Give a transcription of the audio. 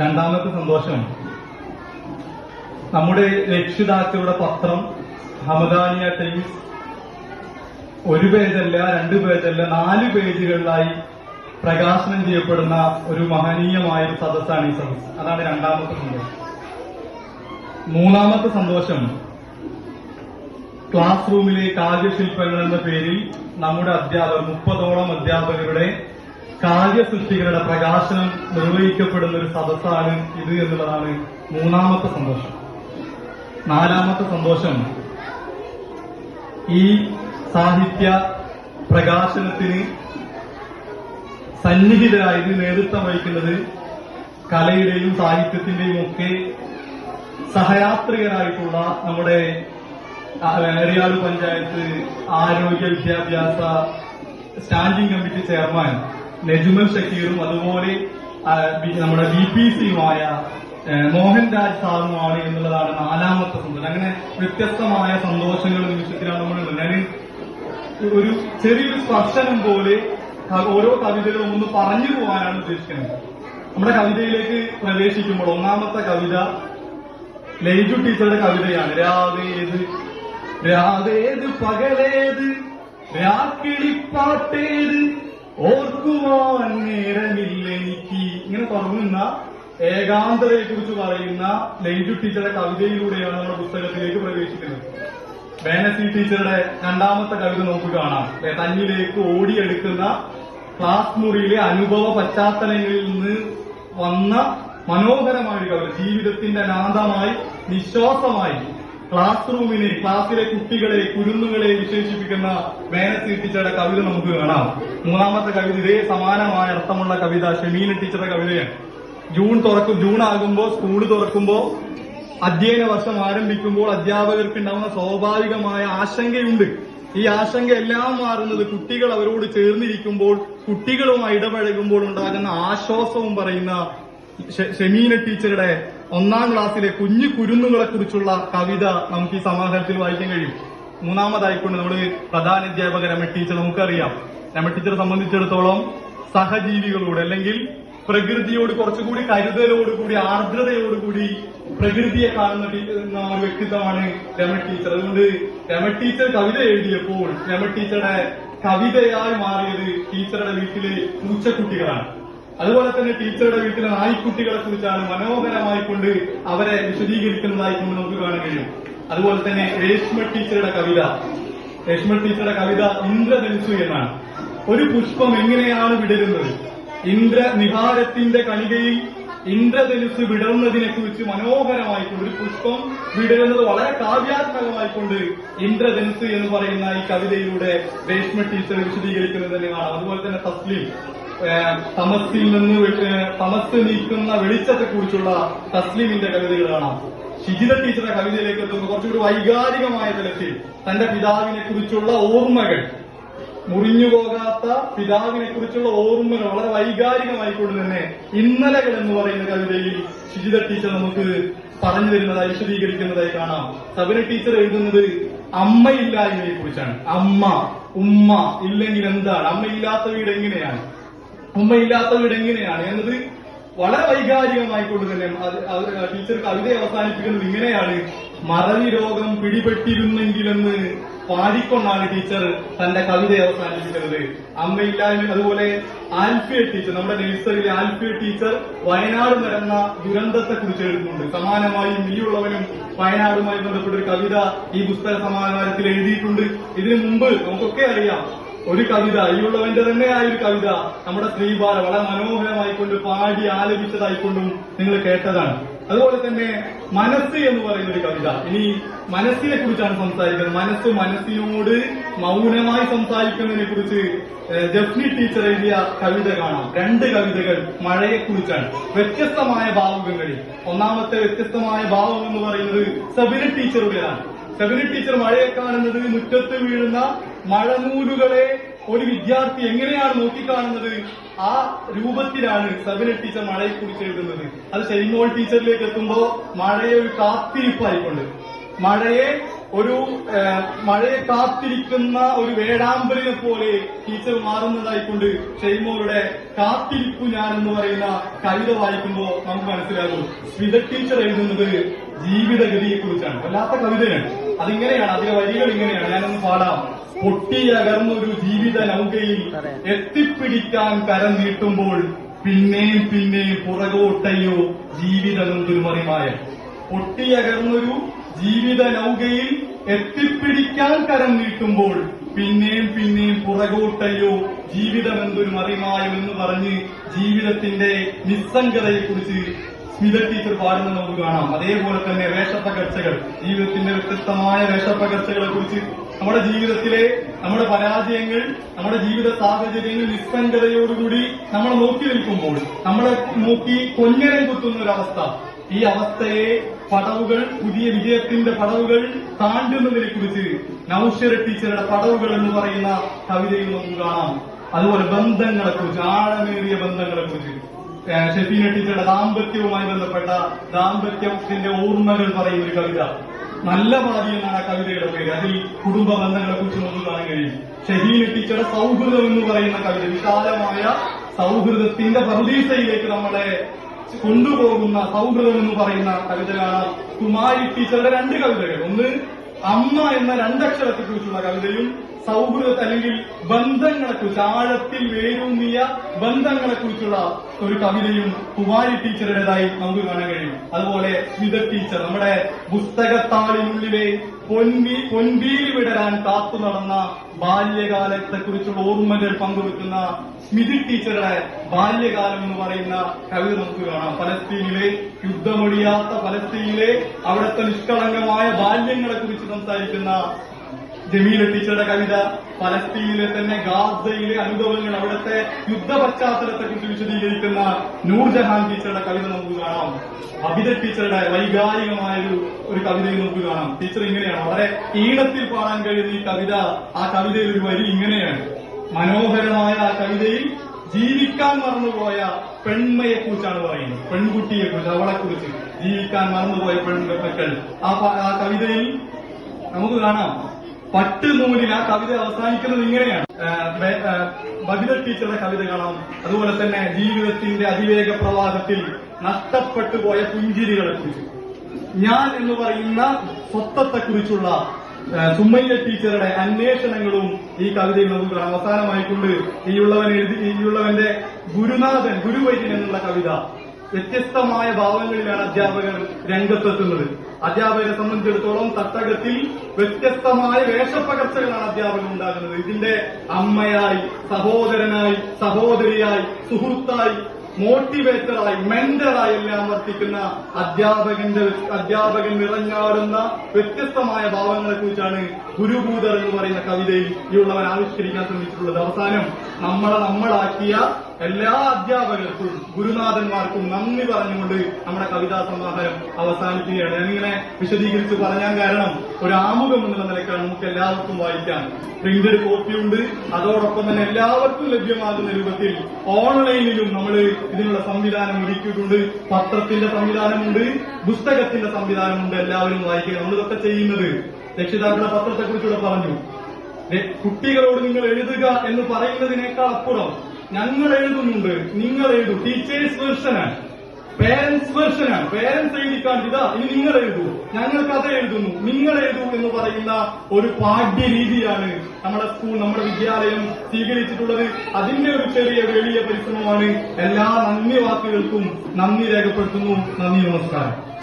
രണ്ടാമത്തെ സന്തോഷം. നമ്മുടെ രക്ഷിതാക്കളുടെ പത്രം ഹമദാനിയ ടൈംസ് ഒരു പേജല്ല രണ്ട് പേജല്ല നാല് പേജുകളിലായി പ്രകാശനം ചെയ്യപ്പെടുന്ന ഒരു മഹനീയമായ ഒരു സദസ്സാണ് ഈ സദസ് അതാണ് രണ്ടാമത്തെ സന്തോഷം. മൂന്നാമത്തെ സന്തോഷം ക്ലാസ് റൂമിലെ കാവ്യശില്പങ്ങൾ എന്ന പേരിൽ നമ്മുടെ അധ്യാപകർ മുപ്പതോളം അധ്യാപകരുടെ കാവ്യസൃഷ്ടികളുടെ പ്രകാശനം നിർവഹിക്കപ്പെടുന്ന ഒരു സദസ്സാണ് ഇത് എന്നുള്ളതാണ് മൂന്നാമത്തെ സന്തോഷം. നാലാമത്തെ സന്തോഷം ഈ സാഹിത്യ പ്രകാശനത്തിന് സന്നിഹിതരായി നേതൃത്വം വഹിക്കുന്നത് കലയുടെയും സാഹിത്യത്തിന്റെയും ഒക്കെ സഹയാത്രികരായിട്ടുള്ള നമ്മുടെ എറിയാട് പഞ്ചായത്ത് ആരോഗ്യ വിദ്യാഭ്യാസ സ്റ്റാൻഡിംഗ് കമ്മിറ്റി ചെയർമാൻ നജുമൽ ഷക്കീറും അതുപോലെ നമ്മുടെ ബി പി സിയുമായ മോഹൻരാജ് സാറുമാണ് എന്നുള്ളതാണ് നാലാമത്തെ സന്തോഷം. അങ്ങനെ വ്യത്യസ്തമായ സന്തോഷങ്ങൾ നിമിഷത്തിലാണ് നമ്മൾ ഞാൻ ഒരു ചെറിയൊരു സ്പർശനം പോലെ ഓരോ കവിതകളും ഒന്ന് പറഞ്ഞു പോകാനാണ് ഉദ്ദേശിക്കുന്നത്. നമ്മുടെ കവിതയിലേക്ക് പ്രവേശിക്കുമ്പോൾ ഒന്നാമത്തെ കവിത ലൈജു ടീച്ചറുടെ കവിതയാണ്. രാവേത് രാവേത് പകലേത് രാക്കിളിപ്പാട്ടേത് ഓർക്കുവാൻ നേരമില്ല എനിക്ക്. ഇങ്ങനെ തുടങ്ങുന്ന ഏകാന്തതയെ കുറിച്ച് പറയുന്ന ലൈജു ടീച്ചറുടെ കവിതയിലൂടെയാണ് നമ്മുടെ പുസ്തകത്തിലേക്ക് പ്രവേശിക്കുന്നത്. വേനസി ടീച്ചറുടെ രണ്ടാമത്തെ കവിത നമുക്ക് കാണാം. തന്നിലേക്ക് ഓടിയെടുക്കുന്ന ക്ലാസ് മുറിയിലെ അനുഭവ പശ്ചാത്തലങ്ങളിൽ നിന്ന് വന്ന മനോഹരമായ ഒരു കവിത. ജീവിതത്തിന്റെ അനാഥമായി നിശ്വാസമായി ക്ലാസ് റൂമിനെ ക്ലാസ്സിലെ കുട്ടികളെ കുരുന്നുകളെ വിശേഷിപ്പിക്കുന്ന വേനസി ടീച്ചറുടെ കവിത നമുക്ക് കാണാം. മൂന്നാമത്തെ കവിത ഇതേ സമാനമായ അർത്ഥമുള്ള കവിത ഷെമീന ടീച്ചറുടെ കവിതയാണ്. ജൂൺ തുറക്കും ജൂൺ ആകുമ്പോൾ സ്കൂൾ തുറക്കുമ്പോൾ അധ്യയന വർഷം ആരംഭിക്കുമ്പോൾ അധ്യാപകർക്ക് ഉണ്ടാവുന്ന സ്വാഭാവികമായ ആശങ്കയുണ്ട്. ഈ ആശങ്ക എല്ലാം മാറുന്നത് കുട്ടികൾ അവരോട് ചേർന്നിരിക്കുമ്പോൾ കുട്ടികളുമായി ഇടപഴകുമ്പോൾ ഉണ്ടാകുന്ന ആശ്വാസവും പറയുന്ന ഷെമീന ടീച്ചറുടെ ഒന്നാം ക്ലാസ്സിലെ കുഞ്ഞു കുരുന്നുകളെ കുറിച്ചുള്ള കവിത നമുക്ക് ഈ സമാഹാരത്തിൽ വായിക്കാൻ കഴിയും. മൂന്നാമതായിക്കൊണ്ട് നമ്മുടെ പ്രധാന അധ്യാപക രമ ടീച്ചർ നമുക്കറിയാം. രമ ടീച്ചറെ സംബന്ധിച്ചിടത്തോളം സഹജീവികളോട് അല്ലെങ്കിൽ പ്രകൃതിയോട് കുറച്ചുകൂടി കരുതലോടുകൂടി ആർദ്രതയോടുകൂടി പ്രകൃതിയെ കാണുന്ന ഒരു വ്യക്തിത്വമാണ് രമ ടീച്ചർ. അതുകൊണ്ട് രമ ടീച്ചർ കവിത എഴുതിയപ്പോൾ രമ ടീച്ചറുടെ കവിതയായി മാറിയത് ടീച്ചറുടെ വീട്ടിലെ പൂച്ചക്കുട്ടികളാണ് അതുപോലെ തന്നെ ടീച്ചറുടെ വീട്ടിലെ നായ്ക്കുട്ടികളെ കുറിച്ചാണ് മനോഹരമായി കൊണ്ട് അവരെ വിശദീകരിക്കുന്നതായി കൊണ്ട് നമുക്ക് കാണാൻ കഴിയും. അതുപോലെ തന്നെ രേഷ്മ ടീച്ചറുടെ കവിത. രേഷ്മ ടീച്ചറുടെ കവിത ഇന്ദ്രധനുസു എന്നാണ്. ഒരു പുഷ്പം എങ്ങനെയാണ് വിടരുന്നത്? ഇന്ദ്ര നിഹാരത്തിന്റെ കണികയിൽ ഇന്ദ്രധനുസ് വിടർന്നതിനെ കുറിച്ച് മനോഹരമായിക്കൊണ്ട് ഒരു പുഷ്പം വിടരുന്നത് വളരെ കാവ്യാത്മകമായിക്കൊണ്ട് ഇന്ദ്രധനുസ് എന്ന് പറയുന്ന ഈ കവിതയിലൂടെ രേഷ്മ ടീച്ചർ വിശദീകരിക്കുന്നത് തന്നെ കാണാം അതുപോലെ തന്നെ തസ്ലിം തമസിൽ നിന്ന് തമസ് നീക്കുന്ന വെളിച്ചത്തെ കുറിച്ചുള്ള തസ്ലിമിന്റെ കവിതകൾ കാണാം ഷിജിത ടീച്ചറുടെ കവിതയിലേക്ക് എത്തുമ്പോൾ കുറച്ചുകൂടി വൈകാരികമായ തലത്തിൽ തന്റെ പിതാവിനെ കുറിച്ചുള്ള ഓർമ്മകൾ മുറിഞ്ഞുപോകാത്ത പിതാവിനെ കുറിച്ചുള്ള ഓർമ്മകൾ വളരെ വൈകാരികമായിക്കൊണ്ട് തന്നെ ഇന്നലകൾ എന്ന് പറയുന്ന കവിതയിൽ ശുചിത ടീച്ചർ നമുക്ക് പറഞ്ഞു തരുന്നതായി വിശദീകരിക്കുന്നതായി കാണാം. സബിന ടീച്ചർ എഴുതുന്നത് അമ്മയില്ലായ്മയെ കുറിച്ചാണ് അമ്മ ഉമ്മ ഇല്ലെങ്കിൽ എന്താണ് അമ്മയില്ലാത്ത വീട് എങ്ങനെയാണ്? ഉമ്മയില്ലാത്ത വീട് എങ്ങനെയാണ് എന്നത് വളരെ വൈകാരികമായിക്കൊണ്ട് തന്നെ ടീച്ചർ കവിത അവസാനിപ്പിക്കുന്നത് ഇങ്ങനെയാണ്. മറവി രോഗം പിടിപെട്ടിരുന്നെങ്കിലെന്ന് പാടിക്കൊണ്ടാണ് ടീച്ചർ തന്റെ കവിത അവസാനിപ്പിക്കുന്നത്. അമ്മയില്ലായ്മ അതുപോലെ ആൽഫിയ ടീച്ചർ നമ്മുടെ നേഴ്സറിയിലെ ആൽഫിയ ടീച്ചർ വയനാട് നടന്ന ദുരന്തത്തെ കുറിച്ച് എഴുതുന്നുണ്ട്. സമാനമായി നീയുള്ളവനും വയനാടുമായി ബന്ധപ്പെട്ട ഒരു കവിത ഈ പുസ്തക സമാഹാരത്തിൽ എഴുതിയിട്ടുണ്ട്. ഇതിനു മുമ്പ് നമുക്കൊക്കെ അറിയാം ഒരു കവിത ഈയുള്ളവന്റെ തന്നെയായ ഒരു കവിത നമ്മുടെ ശ്രീബാല വളരെ മനോഹരമായിക്കൊണ്ട് പാടി ആലപിച്ചതായിക്കൊണ്ടും നിങ്ങൾ കേട്ടതാണ്. അതുപോലെ തന്നെ മനസ്സ് എന്ന് പറയുന്ന ഒരു കവിത. ഇനി മനസ്സിനെ കുറിച്ചാണ് സംസാരിക്കുന്നത്. മനസ്സ് മനസ്സിനോട് മൗനമായി സംസാരിക്കുന്നതിനെ കുറിച്ച് ജഫ്നി ടീച്ചർ എഴുതിയ കവിത കാണാം. രണ്ട് കവിതകൾ മഴയെ കുറിച്ചാണ് വ്യത്യസ്തമായ ഭാവുകങ്ങളിൽ. ഒന്നാമത്തെ വ്യത്യസ്തമായ ഭാവം എന്ന് പറയുന്നത് സബിന ടീച്ചറുടേതാണ് സബിന ടീച്ചർ മഴയെ കാണുന്നത് മുറ്റത്ത് വീഴുന്ന മഴനൂലുകളെ ഒരു വിദ്യാർത്ഥി എങ്ങനെയാണ് നോക്കിക്കാണുന്നത്? ആ രൂപത്തിലാണ് സബിന ടീച്ചർ മഴയെ കുറിച്ച് എഴുതുന്നത് അത് ഷെയ്മോൾ ടീച്ചറിലേക്ക് എത്തുമ്പോൾ മഴയെ ഒരു കാത്തിരിപ്പായിക്കൊണ്ട്. മഴയെ ഒരു മഴയെ കാത്തിരിക്കുന്ന ഒരു വേടാമ്പലിനെ പോലെ ടീച്ചർ മാറുന്നതായിക്കൊണ്ട് ഷെയ്മോളുടെ കാത്തിരിപ്പ് ഞാൻ എന്ന് പറയുന്ന കവിത വായിക്കുമ്പോൾ നമുക്ക് മനസ്സിലാകും. സ്മിത ടീച്ചർ എഴുതുന്നത് ജീവിതഗതിയെ കുറിച്ചാണ് വല്ലാത്ത കവിതയാണ്. അതിങ്ങനെയാണ് അതിലെ വരികൾ ഇങ്ങനെയാണ്. ഞാനൊന്ന് പാടാം. പൊട്ടിയകർന്നൊരു ജീവിത നൗകയിൽ എത്തിപ്പിടിക്കാൻ കരം നീട്ടുമ്പോൾ പിന്നെയും പിന്നെയും പുറകോട്ടയോ ജീവിതമെന്തൊരു മറിമായം പൊട്ടിയകർന്നൊരു ജീവിത നൗകയിൽ എത്തിപ്പിടിക്കാൻ കരം നീട്ടുമ്പോൾ പിന്നെയും പിന്നെയും പുറകോട്ടയോ ജീവിതമെന്തൊരു മറിമായോ എന്ന് പറഞ്ഞ് ജീവിതത്തിന്റെ നിസ്സംഗതയെക്കുറിച്ച് സ്മിത ടീച്ചർ പാടുന്നത് നമുക്ക് കാണാം. അതേപോലെ തന്നെ വേഷപ്പകർച്ചകൾ. ജീവിതത്തിന്റെ വ്യത്യസ്തമായ വേഷപ്പകർച്ചകളെ കുറിച്ച് നമ്മുടെ ജീവിതത്തിലെ നമ്മുടെ പരാജയങ്ങൾ നമ്മുടെ ജീവിത സാഹചര്യങ്ങൾ നിസ്സംഗതയോടുകൂടി നമ്മൾ നോക്കി നിൽക്കുമ്പോൾ നമ്മളെ നോക്കി കൊഞ്ഞരം കുത്തുന്ന ഒരവസ്ഥ ഈ അവസ്ഥയെ പടവുകൾ പുതിയ വിജയത്തിന്റെ പടവുകൾ താണ്ടുന്നതിനെ കുറിച്ച് നൌഷര ടീച്ചറുടെ പടവുകൾ എന്ന് പറയുന്ന കവിതയിൽ നമുക്ക് കാണാം. അതുപോലെ ബന്ധങ്ങളെ കുറിച്ച് ആഴമേറിയ ബന്ധങ്ങളെ കുറിച്ച്. ഷെഫീന ടീച്ചറുടെ ദാമ്പത്യവുമായി ബന്ധപ്പെട്ട ദാമ്പത്യത്തിന്റെ ഓർമ്മകൾ പറയുന്ന ഒരു കവിത. നല്ല പാതി എന്നാണ് ആ കവിതയുടെ പേര്. അതിൽ കുടുംബ ബന്ധങ്ങളെ കുറിച്ച് നമുക്ക് കാണാൻ കഴിയും. ഷഹീന ടീച്ചറുടെ സൗഹൃദം എന്ന് പറയുന്ന കവിത. വിശാലമായ സൗഹൃദത്തിന്റെ പ്രതീക്ഷയിലേക്ക് നമ്മളെ കൊണ്ടുപോകുന്ന സൗഹൃദം എന്ന് പറയുന്ന കവിതയാണ് കുമാരി ടീച്ചറുടെ രണ്ട് കവിതകൾ. ഒന്ന് അമ്മ എന്ന രണ്ടക്ഷരത്തെ കുറിച്ചുള്ള കവിതയും സൗഹൃദ അല്ലെങ്കിൽ ബന്ധങ്ങളെക്കുറിച്ച് ആഴത്തിൽ വേരൂന്നിയ ബന്ധങ്ങളെക്കുറിച്ചുള്ള ഒരു കവിതയും കുമാരി ടീച്ചറുടേതായി നമുക്ക് കാണാൻ കഴിയും. അതുപോലെ സ്മിത ടീച്ചർ നമ്മുടെ പുസ്തകത്താളിനുള്ളിലെ പൊൻവി പൊൻവീലി വിടരാൻ കാത്തു നടന്ന ബാല്യകാലത്തെ കുറിച്ചുള്ള ഓർമ്മകൾ പങ്കുവെക്കുന്ന സ്മിതി ടീച്ചറുടെ ബാല്യകാലം എന്ന് പറയുന്ന കവിത നമുക്ക് കാണാം. ഫലസ്തീനിലെ യുദ്ധമൊഴിയാത്ത ഫലസ്തീനിലെ അവിടുത്തെ നിഷ്കളങ്കമായ ബാല്യങ്ങളെ കുറിച്ച് സംസാരിക്കുന്ന ജമീല ടീച്ചറുടെ കവിത പലസ്തീനിലെ തന്നെ ഗാസയിലെ അനുഭവങ്ങൾ അവിടുത്തെ യുദ്ധ പശ്ചാത്തലത്തെ കുറിച്ച് വിശദീകരിക്കുന്ന നൂർജഹാൻ ടീച്ചറുടെ കവിത നമുക്ക് കാണാം. അബിദ ടീച്ചറുടെ വൈകാരികമായ ഒരു കവിതയും നമുക്ക് കാണാം. ടീച്ചർ ഇങ്ങനെയാണ് വളരെ ഈണത്തിൽ പാടാൻ കഴിയുന്ന ഈ കവിത ആ കവിതയിൽ ഒരു വരി ഇങ്ങനെയാണ്. മനോഹരമായ ആ കവിതയിൽ ജീവിക്കാൻ മറന്നുപോയ പെൺമയെ കുറിച്ചാണ് പറയുന്നത്. പെൺകുട്ടിയെ കുറിച്ച് അവളെ കുറിച്ച്. ജീവിക്കാൻ മറന്നുപോയ പെൺമക്കൾ. ആ കവിതയിൽ നമുക്ക് കാണാം. പട്ട് ആ കവിത അവസാനിക്കുന്നത് ഇങ്ങനെയാണ്. ബബിത ടീച്ചറുടെ കവിത കാണാം. അതുപോലെ തന്നെ ജീവിതത്തിന്റെ അതിവേഗ പ്രവാഹത്തിൽ നഷ്ടപ്പെട്ടു പോയ പുഞ്ചിരികളെ കുറിച്ച്. ഞാൻ എന്ന് പറയുന്ന സ്വത്വത്തെ കുറിച്ചുള്ള സുമ്മയ്യ ടീച്ചറുടെ അന്വേഷണങ്ങളും ഈ കവിതയിൽ നമുക്ക് കാണാം. അവസാനമായിക്കൊണ്ട് ഈയുള്ളവൻ എഴുതി ഈയുള്ളവന്റെ ഗുരുനാഥൻ ഗുരുവൈദ്യൻ എന്നുള്ള കവിത വ്യത്യസ്തമായ ഭാവങ്ങളിലാണ് അധ്യാപകർ രംഗത്തെത്തുന്നത്. അധ്യാപകരെ സംബന്ധിച്ചിടത്തോളം തട്ടകത്തിൽ വ്യത്യസ്തമായ വേഷപ്പകർച്ചകളാണ് അധ്യാപകൻ ഉണ്ടാകുന്നത്. ഇതിന്റെ അമ്മയായി സഹോദരനായി സഹോദരിയായി സുഹൃത്തായി മോട്ടിവേറ്ററായി മെന്ററായി എല്ലാം വർത്തിക്കുന്ന അധ്യാപകന്റെ അധ്യാപകൻ നിറഞ്ഞാടുന്ന വ്യത്യസ്തമായ ഭാവങ്ങളെ കുറിച്ചാണ് ഗുരുഭൂതർ എന്ന് പറയുന്ന കവിതയിൽ ഈ ഉള്ളവൻ ആവിഷ്കരിക്കാൻ ശ്രമിച്ചിട്ടുള്ളത്. അവസാനം നമ്മളെ നമ്മളാക്കിയ എല്ലാ അധ്യാപകർക്കും ഗുരുനാഥന്മാർക്കും നന്ദി പറഞ്ഞുകൊണ്ട് നമ്മുടെ കവിതാ സമാഹാരം അവസാനിക്കുകയാണ് ഞാനിങ്ങനെ വിശദീകരിച്ച് പറയാൻ കാരണം ഒരു ആമുഖം എന്നുള്ള നിലയ്ക്കാണ് നമുക്ക് എല്ലാവർക്കും വായിക്കാൻ. പ്രിന്റഡ് കോപ്പിയുണ്ട്. അതോടൊപ്പം തന്നെ എല്ലാവർക്കും ലഭ്യമാകുന്ന രൂപത്തിൽ ഓൺലൈനിലും നമ്മൾ ഇതിനുള്ള സംവിധാനം ഒരുക്കിയിട്ടുണ്ട്. പത്രത്തിന്റെ സംവിധാനമുണ്ട്. പുസ്തകത്തിന്റെ സംവിധാനമുണ്ട്. എല്ലാവരും വായിക്കുക. നമ്മളിതൊക്കെ ചെയ്യുന്നത് രക്ഷിതാക്കളുടെ പത്രത്തെക്കുറിച്ചുകൂടെ പറഞ്ഞു. കുട്ടികളോട് നിങ്ങൾ എഴുതുക എന്ന് പറയുന്നതിനേക്കാൾ അപ്പുറം ഞങ്ങൾ എഴുതുന്നുണ്ട് നിങ്ങൾ എഴുതും. ടീച്ചേഴ്സ് വേർഷന് പേരൻസ് വേർഷന് പേരൻസ് എഴുതിക്കാൻ ഇതാ ഇനി നിങ്ങൾ എഴുതൂ. ഞങ്ങൾ കഥ എഴുതുന്നു. നിങ്ങൾ എഴുതൂ എന്ന് പറയുന്ന ഒരു പാഠ്യ രീതിയാണ് നമ്മുടെ സ്കൂൾ നമ്മുടെ വിദ്യാലയം സ്വീകരിച്ചിട്ടുള്ളത്. അതിന്റെ ഒരു ചെറിയ വലിയ പരിശ്രമമാണ് എല്ലാ നന്ദി വാക്കുകൾക്കും നന്ദി രേഖപ്പെടുത്തുന്നു. നന്ദി നമസ്കാരം.